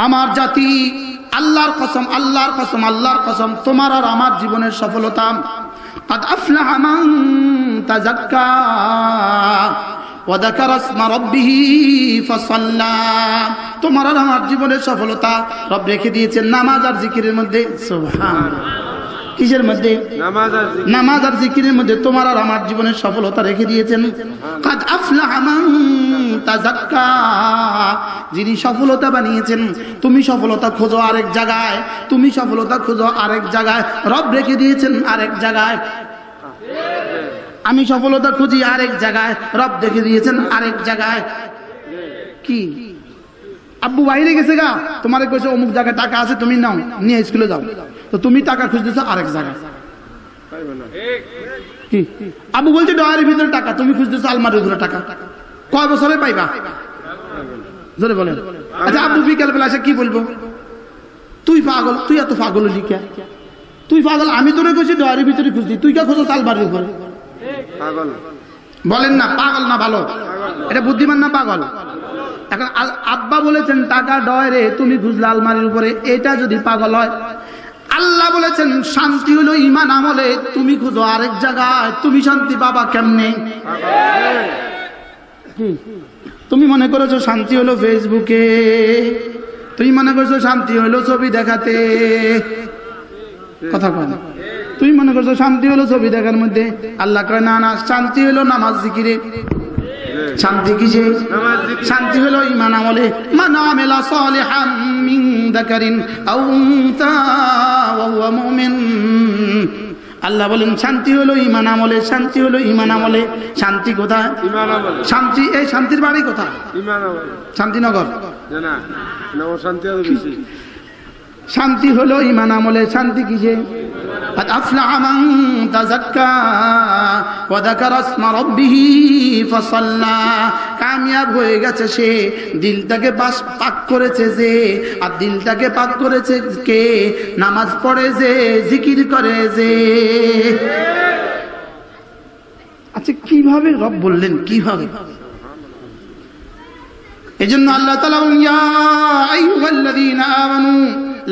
আমার জাতি আল্লাহর কসম আল্লাহর কসম আল্লাহর কসম তোমার আর আমার জীবনের সফলতা قد أفلح من تزكى وذكر اسم ربه فصلى তোমার আর আমার জীবনের সফলতা রব রেখে দিয়েছেন নামাজ আর জিকিরের মধ্যে সুবহানাল্লাহ কিসের মধ্যে? নামাজ আর জিকির। জিকিরের মধ্যে তোমার আর আমার জীবনের সফলতা রেখে দিয়েছেন। কাদ যিনি সফলতা বানিয়েছেন তুমি সফলতা খোঁজো আরেক জায়গায় তুমি সফলতা খোঁজো আরেক জায়গায়। রব রেখে দিয়েছেন আরেক জায়গায়। আমি সফলতা খুঁজি আরেক জায়গায় রব দেখে দিয়েছেন আরেক জায়গায়। কি? আব্বু বাইরে গেছে গা। তোমার কইছে অমুক জায়গায় টাকা আছে তুমি নাও নিয়ে স্কুলে যাও। তো তুমি টাকা খুঁজতেছো আরেক জায়গায়। কি? আবু বলছে ডয়ারের ভিতরে টাকা তুমি খুঁজতেছো আলমারির ভিতরে টাকা। কয় বছরে পাইবা? জোরে বলেন। আচ্ছা আবু বিকাল বেলা এসে কি বলব? তুই পাগল তুই এত পাগল লিখা তুই পাগল আমি তোরে কইছি ডয়ারের ভিতরে খুঁজছি তুই কে খোঁজো আলমারির উপরে? পাগল। বলেন না পাগল না ভালো। এটা বুদ্ধিমান না পাগল? এখন আব্বা বলেছেন টাকা ডয়রে তুমি খুঁজলে আলমারির উপরে। এটা যদি পাগল হয় আল্লাহ বলেছেন, শান্তি হলো ইমান আমলে। তুমি খুঁজো আরেক জায়গায়। তুমি শান্তি পাবা কেমনে? তুমি মনে করেছ শান্তি হলো ফেসবুকে? তুমি মনে করছ শান্তি হলো ছবি দেখাতে? কথা কয় তুমি মনে করছ শান্তি হলো ছবি দেখার মধ্যে? আল্লাহ কয়, না না, শান্তি হলো নামাজ জিকিরে। শান্তি কিসে। শান্তি হলো ইমান আমলে। মান আমিলা সালিহাম মিন যাকারিন আও উনসা ওয়া হুয়া মুমিন। আল্লাহ বলেন শান্তি হলো ইমান আমলে শান্তি হলো ইমান আমলে। শান্তি কোথায়? শান্তি এই শান্তির বাড়ি কোথায়? শান্তিনগর। না শান্তি শান্তি হলো ইমান আমলে শান্তি কিসে قد أفلح من تزكى وذكر اسم ربه فصلى কামিয়াব হয়ে গেছে সে দিলটাকে বাস পাক করেছে যে আর দিলটাকে পাক করেছে কে নামাজ পড়ে যে জিকির করে যে আচ্ছা কিভাবে রব বললেন কিভাবে এজন্য আল্লাহ তাআলা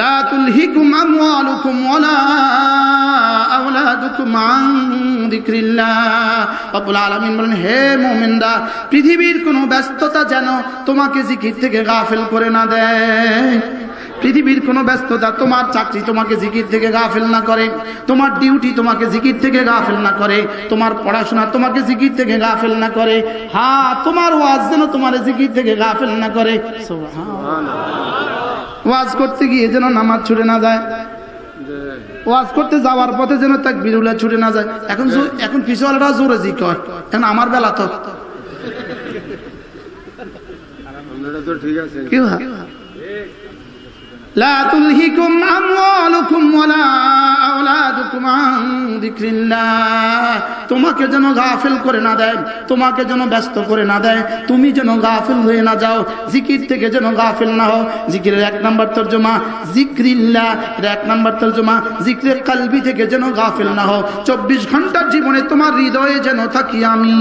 লা তুলহিকুম আমওয়ালুকুম ওয়ালা আওলাদুকুম আন যিকরিল্লাহ। রব্বুল আলামিন বলেন, হে মুমিনরা, পৃথিবীর কোনো ব্যস্ততা যেন তোমাকে জিকির থেকে গাফেল করে না দেয়। পৃথিবীর কোনো ব্যস্ততা তোমার চাকরি তোমাকে জিকির থেকে গাফেল না করে, তোমার ডিউটি তোমাকে জিকির থেকে গাফেল না করে, তোমার পড়াশোনা তোমাকে জিকির থেকে গাফেল না করে। হ্যাঁ তোমার ওয়াজ যেন তোমার জিকির থেকে গাফেল না করে। ওয়াজ করতে গিয়ে যেন নামাজ ছুটে না যায়। ওয়াজ করতে যাওয়ার পথে যেন তাক বিরুলা ছুটে না যায়। এখন এখন পিছুয়ালাটা জোরে জি কর এখন আমার বেলা তো। কি লা তুলহিকুম আমওয়ালুকুম ওয়ালা তোমাকে যেন গাফিল করে না দেয়, তোমাকে যেন ব্যস্ত করে না দেয়, তুমি যেন গাফিল হয়ে না যাও, জিকির থেকে যেন গাফিল না হও। জিকিরের এক নম্বর তর্জমা জিক্রিল্লা এক নম্বর তর্জমা, জিকিরের কালবি থেকে যেন গাফিল না হও। চব্বিশ ঘণ্টার জীবনে তোমার হৃদয়ে যেন থাকি আমি।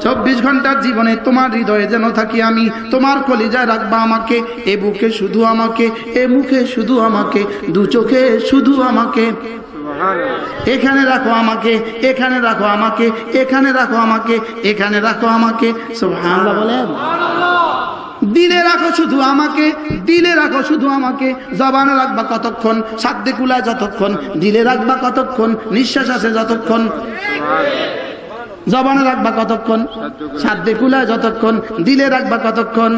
চব্বিশ ঘণ্টার জীবনে তোমার হৃদয়ে যেন থাকি আমি, তোমার কলিজায় রাখবা আমাকে, এ বুকে শুধু আমাকে, এ মুখে শুধু আমাকে, দু চোখে শুধু আমাকে। এখানে রাখো আমাকে, এখানে রাখো আমাকে, এখানে রাখো আমাকে, এখানে রাখো আমাকে। বলেন। দিলে রাখো শুধু আমাকে, দিলে রাখো শুধু আমাকে। জবানে রাখবা কতক্ষণ, সাধ্যে কুলায় যতক্ষণ, দিলে রাখবা কতক্ষণ, নিঃশ্বাস আছে যতক্ষণ। জবানে রাখবা কতক্ষণ? সাধ্যে কুলায় যতক্ষণ, দিলে রাখবা কতক্ষণ?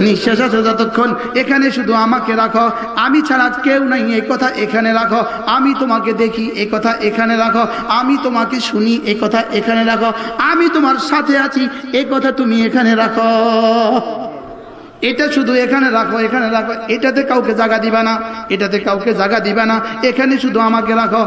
নিঃশ্বাস আছে যতক্ষণ। এখানে শুধু আমাকে রাখো। আমি ছাড়া কেউ নাই। এই কথা এখানে রাখো। আমি তোমাকে দেখি, এই কথা এখানে রাখো। আমি তোমাকে শুনি, এই কথা এখানে রাখো। আমি তোমার সাথে আছি, এই কথা তুমি এখানে রাখো। এটা শুধু এখানে রাখো এখানে রাখো। এটাতে কাউকে জায়গা দিবা না। এটাতে কাউকে জায়গা দিবা না। এখানে শুধু আমাকে রাখো।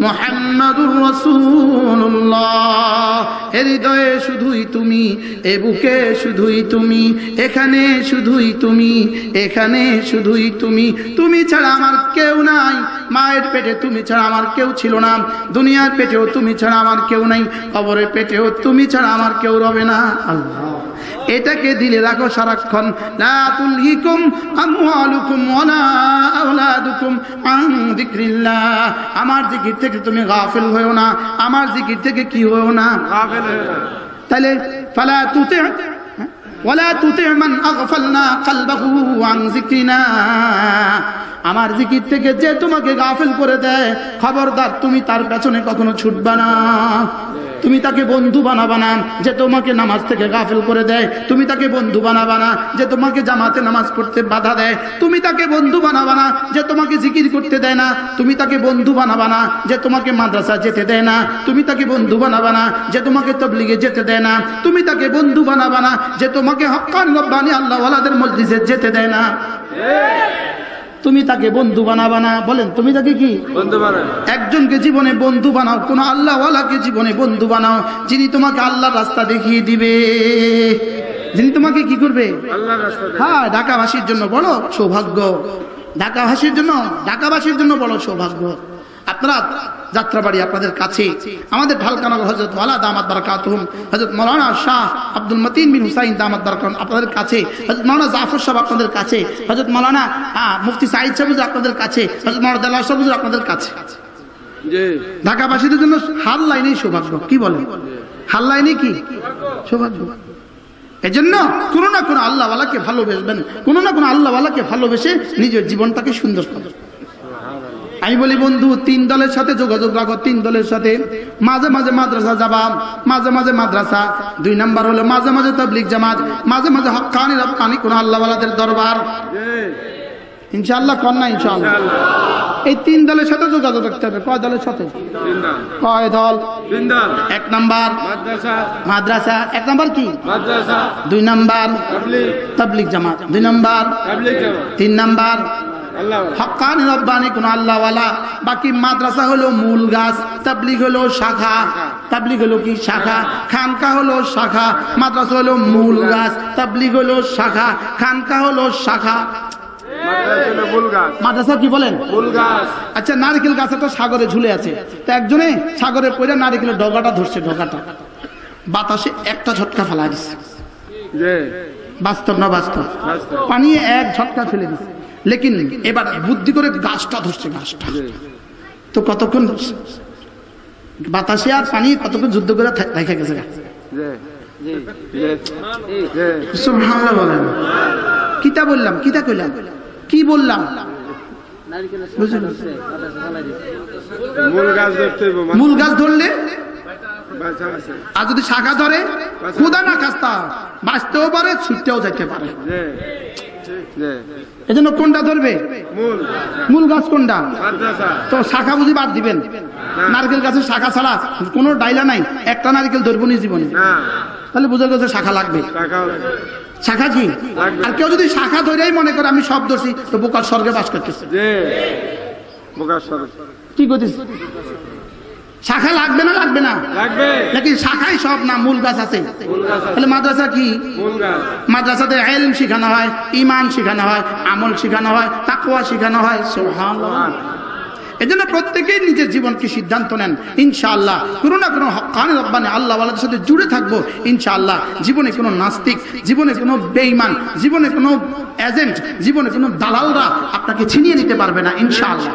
মুহাম্মাদুর রাসূলুল্লাহ। হৃদয়ে শুধুই তুমি, এ বুকে শুধুই তুমি, এখানে শুধুই তুমি, এখানে শুধুই তুমি। তুমি ছাড়া আমার কেউ নাই। মায়ের পেটে তুমি ছাড়া আমার কেউ ছিল না। দুনিয়ার পেটেও তুমি ছাড়া আমার কেউ নাই। কবরের পেটেও তুমি ছাড়া আমার কেউ রবে না। আল্লাহ। এটাকে দিলে রাখো সারাক্ষণ। লা তুলহিকুম আমওয়ালুকুম ওয়ালা আওলাদুকুম আন যিকরিল্লাহ। আমার জিকির থেকে তুমি গাফিল হয়েও না আমার জিকির থেকে কি হয়েও না? গাফেল হয়ে না তাহলে ফালা তুতি ওয়ালা তুতি মান আগফালনা কলবাহু আন যিকরিনা। আমার জিকির থেকে যে তোমাকে গাফিল করে দেয় খবরদার তুমি তার পেছনে কখনো ছুটবা না। তুমি তাকে বন্ধু বানাবা না, যে তোমাকে নামাজ থেকে গাফিল করে দেয়। তুমি তাকে বন্ধু বানাবা না, যে তোমাকে জামাতে নামাজ পড়তে বাধা দেয়। তুমি তাকে বন্ধু বানাবা না, যে তোমাকে জিকির করতে দেয় না। তুমি তাকে বন্ধু বানাবা না, যে তোমাকে মাদ্রাসা যেতে দেয় না। তুমি তাকে বন্ধু বানাবা না, যে তোমাকে তবলিগে যেতে দেয় না। তুমি তাকে বন্ধু বানাবা না, যে তোমাকে হক্কান রব্বানি আল্লাহ ওয়ালাদের মসজিদে যেতে দেয় না। তুমি তাকে বন্ধু বানাবা না? বলেন তুমি তাকে কি? একজনকে জীবনে বন্ধু বানাও কোন আল্লাহওয়ালাকে জীবনে বন্ধু বানাও যিনি তোমাকে আল্লাহ রাস্তা দেখিয়ে দিবে। যিনি তোমাকে কি করবে? হ্যাঁ ঢাকাবাসীর জন্য বলো সৌভাগ্য। ঢাকাবাসীর জন্য ঢাকাবাসীর জন্য বলো সৌভাগ্য। আপনারা যাত্রাবাড়ি আপনাদের কাছে আমাদের ঢালকানগর হজরত ওয়ালা দামাত বারাকাতুহুম হজরত মৌলানা শাহ আব্দুল মতিন বিন হুসাইন দামাত বারাকাতুহুম আপনাদের কাছে হজরত মৌলানা জাফর সাহেব আপনাদের কাছে হজরত মৌলানা মুফতি সাইদ সাহেব আপনাদের কাছে হজরত মৌলানা দাল্লাহ সাহেব আপনাদের কাছে। জি। ঢাকাবাসীদের জন্য হাল লাইনেই সৌভাগ্য কি বলে হাল লাইনে কি? সৌভাগ্য। এজন্য কোনো না কোনো আল্লাহওয়ালাকে ভালোবেসবেন কোনো না কোনো আল্লাহওয়ালাকে ভালোবেসে নিজের জীবনটাকে সুন্দর করবেন আমি বলি বন্ধু তিন দলের সাথে যোগাযোগ রাখো তিন দলের সাথে। মাঝে মাঝে মাদ্রাসা যাবা মাঝে মাঝে মাদ্রাসা। দুই নাম্বার হলো মাঝে মাঝে তবলিক জামাত মাঝে মাঝে হকানি রপ্তানি কোন আল্লাহওয়ালাদের দরবার। কর না ইনশাআল্লাহ। এই তিন দলের সাথে যোগাযোগ রাখতে হবে। কয় দলের সাথে? কয় দল? এক নাম্বার। মাদ্রাসা। এক নাম্বার কি? দুই নাম্বার। তবলিক জামাত। দুই নাম্বার। তিন নাম্বার। হকানি রব্বানি কোন আল্লাহওয়ালা। বাকি মাদ্রাসা হলো মূল গাছ তাবলিগ হলো শাখা। তাবলিগ হলো কি শাখা? খানকা হলো শাখা। মাদ্রাসা হলো মূল গাছ তাবলিগ হলো শাখা। খানকা হলো শাখা। মাদ্রাসা কি বলেন? মূল গাছ। আচ্ছা নারকেল গাছ একটা সাগরে ঝুলে আছে। তা একজনে সাগরে পড়ে নারকেলের ডগাটা ধরছে ডগাটা। বাতাসে একটা ঝটকা ফেলা দিচ্ছে বাস্তব না বাস্তব? বাস্তব। পানি এক ঝটকা ফেলে দিচ্ছে লেকিন এবার বুদ্ধি করে গাছটা ধরছে গাছটা। তো কতক্ষণ ধরছে? বাতাসে আর পানি কতক্ষণ যুদ্ধ করে রেখে গেছে? বলেন। কিতা বললাম? কিতা কইলাম? কি বললাম? মূল গাছ ধরতে হইব মূল গাছ ধরলে? আর যদি শাখা ধরে খুদা না কাস্তা বাঁচতেও পারে ছুটতেও যাইতে পারে। এজন্য কোনটা ধরবে? মূল গাছ কোনটা? তো শাখা বুঝি বাদ দিবেন। নারকেল গাছের শাখা ছাড়া কোনো ডাইলা নাই। একটা নারকেল ধরবো নি জীবনে। তাহলে বোঝা গেছে শাখা লাগবে। শাখা কি? আর কেউ যদি শাখা ধরেই মনে করে আমি সব দোষী তো বোকার স্বর্গে বাস করতেছে। কি করতেছি? শাখা লাগবে না লাগবে না? লাগবে। নাকি শাখাই সব না মূল গাছ আছে। তাহলে মাদ্রাসা কি? মূল গাছ। মাদ্রাসাতে এলম শেখানো হয় ইমান শেখানো হয় আমল শেখানো হয় তাকুয়া শেখানো হয় সুবহানাল্লাহ। এজন্য প্রত্যেকেই নিজের জীবনকে সিদ্ধান্ত নেন ইনশাআল্লাহ। কোনো না কোনো হকানি রব্বানি আল্লাহ ওয়ালাদের সাথে জুড়ে থাকব ইনশাআল্লাহ। জীবনে কোনো নাস্তিক জীবনে কোনো বেঈমান জীবনে কোনো এজেন্ট জীবনে কোনো দালালরা আপনাকে ছিনিয়ে নিতে পারবে না ইনশাআল্লাহ।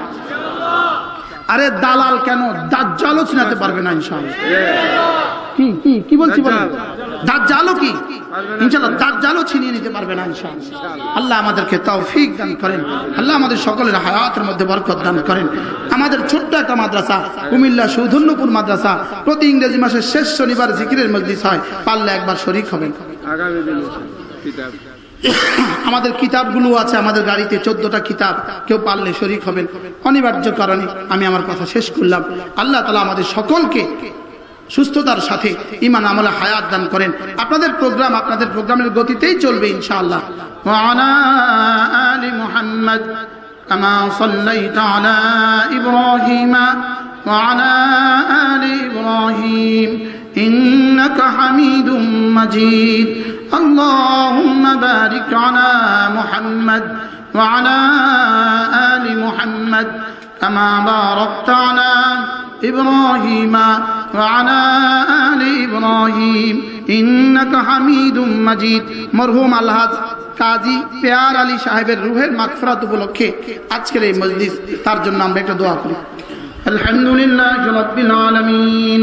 আরে দালাল কেন? দাজ্জালও ছিনাতে পারবে না, ইনশাআল্লাহ। কি কি কি বলছি দাজ্জালও কি? ইনশাআল্লাহ, দাজ্জালও ছিনিয়ে নিতে পারবে না, ইনশাআল্লাহ। আল্লাহ আমাদেরকে তৌফিক দান করেন। আল্লাহ আমাদের সকলের হায়াতের মধ্যে বরকত দান করেন। আমাদের ছোট্ট একটা মাদ্রাসা, কুমিল্লা সৌধন্যপুর মাদ্রাসা, প্রতি ইংরেজি মাসের শেষ শনিবার জিকিরের মজলিস হয়। পারলে একবার শরিক হবেন। আগামী আমাদের কিতাবগুলো আছে আমাদের গাড়িতে চোদ্দটা কিতাব কেউ পারলে শরিক হবেন অনিবার্য কারণে আমি আমার কথা শেষ করলাম আল্লাহ তালা আমাদের সকলকে সুস্থতার সাথে ইমান আমলে হায়াত দান করেন আপনাদের প্রোগ্রাম আপনাদের প্রোগ্রামের গতিতেই চলবে ইনশাআল্লাহ وعلى آل محمد كما صليت على إبراهيم وعلى آل إبراهيم إنك حميد مجيد اللهم بارك على محمد وعلى آل محمد كما باركت على إبراهيم وعلى آل إبراهيم إنك حميد مجيد مرحوم আলহাজ কাজী পেয়ার আলী সাহেবের রুহের মাগফিরাত উপলক্ষে আজকের এই মজলিস তার জন্য আমরা একটা দোয়া করি আলহামদুলিল্লাহ রাব্বিল আলামিন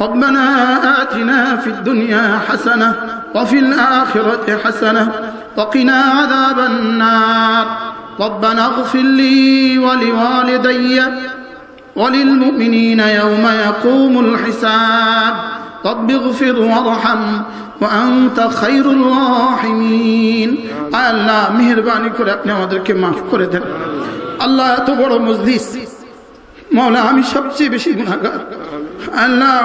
ربنا آتنا في الدنيا حسنة وفي الآخرة حسنة وقنا عذاب النار ربنا اغفر لي ولوالدي وللمؤمنين يوم يقوم الحساب رب اغفر وارحم وأنت خير الراحمين আল্লাহ মেহরবানি করে আপনি আমাদেরকে মাফ করে দেন আল্লাহ এত বড় মজলিস মৌলা আমি সবচেয়ে বেশি গুণাগার আল্লাহ,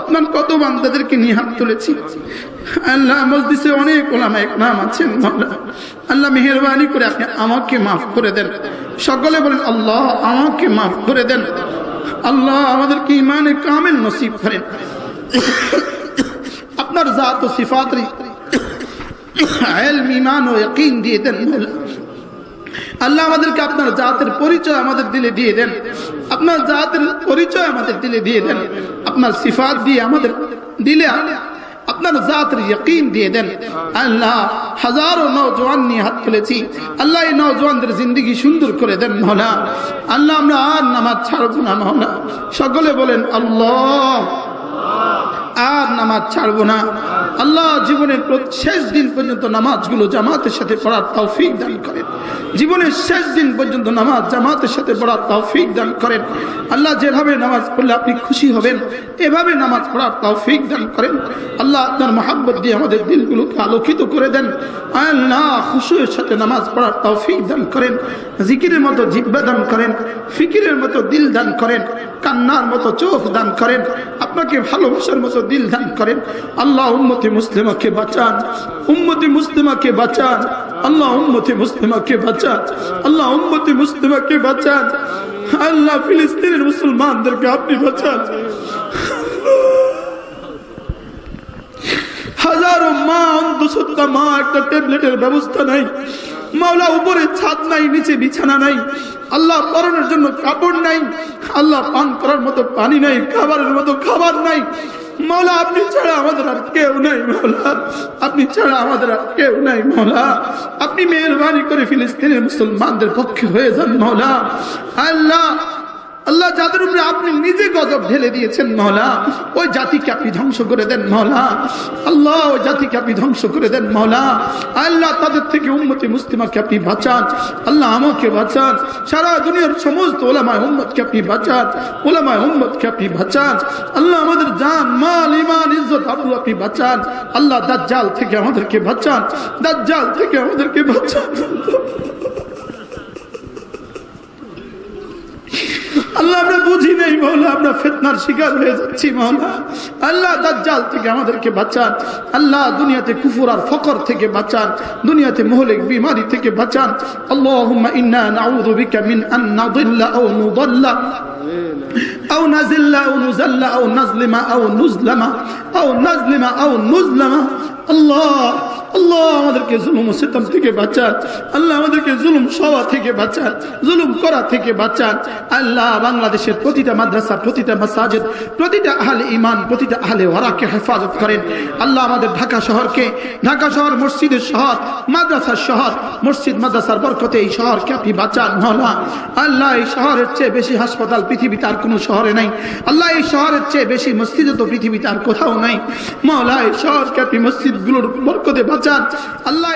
আপনার কত বান্দাদেরকে নিয়ে হাত তুলেছি। আল্লাহ, মসজিদে অনেক ওলামা নাম আছেন আল্লাহ মেহরবানি করে আপনি আমাকে মাফ করে দেন। সকলে বলেন, আল্লাহ, আমাকে মাফ করে দেন। আল্লাহ আমাদেরকে ইমানে কামেল নসিব করেন। আপনার জাত ও সিফাতরি ইমান ও ইয়াকিন দিয়ে দেন আল্লাহ আমাদেরকে আপনার জাতের পরিচয় আমাদের দিলে দিয়ে দেন। আপনার জাতের পরিচয় আমাদের দিলে দিয়ে দেন। আপনার সিফাত দিয়ে আমাদের দিলে আপনার জাতের ইয়কিন দিয়ে দেন। আল্লাহ হাজারো নৌজওয়ান নিয়ে হাত তুলেছি আল্লাহ এই নৌজওয়ানদের জিন্দগি সুন্দর করে দেন মহলা। আল্লাহ আমরা আর নামাজ ছাড়বো না মহলা। সকলে বলেন, আল্লাহ। আর নামাজ ছাড়বো না। আল্লাহ জীবনের শেষ দিন পর্যন্ত নামাজগুলো জামাতের সাথে পড়ার তৌফিক দান করেন। জীবনের শেষ দিন পর্যন্ত নামাজ জামাতের সাথে পড়ার তৌফিক দান করেন। আল্লাহ যেভাবে নামাজ পড়লে আপনি খুশি হবেন, এভাবে নামাজ পড়ার তৌফিক দান করেন। আল্লাহ আপনার মহাব্বত দিয়ে আমাদের দিলগুলোকে আলোকিত করে দেন। আল্লাহ খুশুয়ের সাথে নামাজ পড়ার তৌফিক দান করেন। জিকিরের মতো জিব্বা দান করেন। ফিকিরের মতো দিল দান করেন। কান্নার মতো চোখ দান করেন। আপনাকে ভালোবাসার মতো দিল দান করেন। আল্লাহ উম্মতি মুসলিমাকে বাঁচান। উম্মতি মুসলিমাকে বাঁচান। আল্লাহ উম্মতি মুসলিমাকে বাঁচান। আল্লাহ উম্মতি মুসলিমাকে বাঁচান। আল্লাহ ফিলিস্তিনের মুসলমানদেরকে আপনি বাঁচান। হাজারো মা অন্তঃসত্ত্বা মা, একটা ট্যাবলেটের ব্যবস্থা নাই। মাওলা উপরে ছাদ নাই, নিচে বিছানা নাই। আল্লাহ পরনের জন্য কাপড় নাই। আল্লাহ পান করার মতো পানি নাই, খাবারের মতো খাবার নাই। মাওলা, আপনি ছাড়া আমাদের আর কেউ নাই মৌলা আপনি ছাড়া আমাদের আর কেউ নাই মৌলা আপনি মেহরবানি করে ফিলিস্তিনের মুসলমানদের পক্ষে হয়ে যান মৌলা আল্লাহ আল্লাহ যাদের উপরে আপনি নিজে গজব ঢেলে দিয়েছেন, মহলা, ওই জাতিকে আপনি ধ্বংস করে দেন, মহলা। আল্লাহ, ওই জাতিকে আপনি ধ্বংস করে দেন, মহলা। আল্লাহ, তাদের থেকে উন্মতি মুসলিমাকে আপনি বাঁচান। আল্লাহ, আমাকে বাঁচান। সারা দুনিয়ার সমস্ত ওলামায় উম্মতকে আপনি বাঁচান। ওলামায় উম্মতকে আপনি বাঁচান। আল্লাহ, আমাদের জান, মাল ইমান ইজ্জত আবু আপনি বাঁচান। আল্লাহ, দাজ্জাল থেকে আমাদেরকে বাঁচান। দাজ্জাল থেকে আমাদেরকে বাঁচান। আল্লাহ আমরা বুঝি নেই মৌলা আমরা ফেতনার শিকার হয়ে যাচ্ছি মৌলা আল্লাহ দাজ্জাল থেকে আমাদেরকে বাঁচান আল্লাহ দুনিয়াতে কুফুর আর ফকর থেকে বাঁচান দুনিয়াতে মহলিক বিমারি থেকে বাঁচান আল্লাহুম্মা ইন্না নাউযু বিকা মিন আন নাদিল্লা আও নুদাল্লা أو نزل أو نزل أو نظلم أو نظلم أو نظلم أو نظلم আল্লাহ আল্লাহ আমাদেরকে জুলুম সিতম থেকে বাঁচান। আল্লাহ আমাদেরকে জুলুম সওয়া থেকে বাঁচান, জুলুম করা থেকে বাঁচান। আল্লাহ বাংলাদেশের প্রতিটা মাদ্রাসা, প্রতিটা মাসাজিদ, প্রতিটা আহলে ইমান প্রতিটা আহলে ওয়ারাকে হেফাজত করেন। আল্লাহ আমাদের ঢাকা শহরকে, ঢাকা শহর মসজিদের শহর, মাদ্রাসার শহর, মসজিদ, মাদ্রাসার বরকতে এই শহরকে আপনি বাঁচান মহলা আল্লাহ এই শহরের চেয়ে বেশি হাসপাতাল পৃথিবীতে আর কোনো শহরে নাই। আল্লাহ এই শহরের চেয়ে বেশি মসজিদে তো পৃথিবীতে আর কোথাও নাই। মহলা এই শহরকে আপনি মসজিদগুলোর বরকতে বাঁচান। আল্লাহ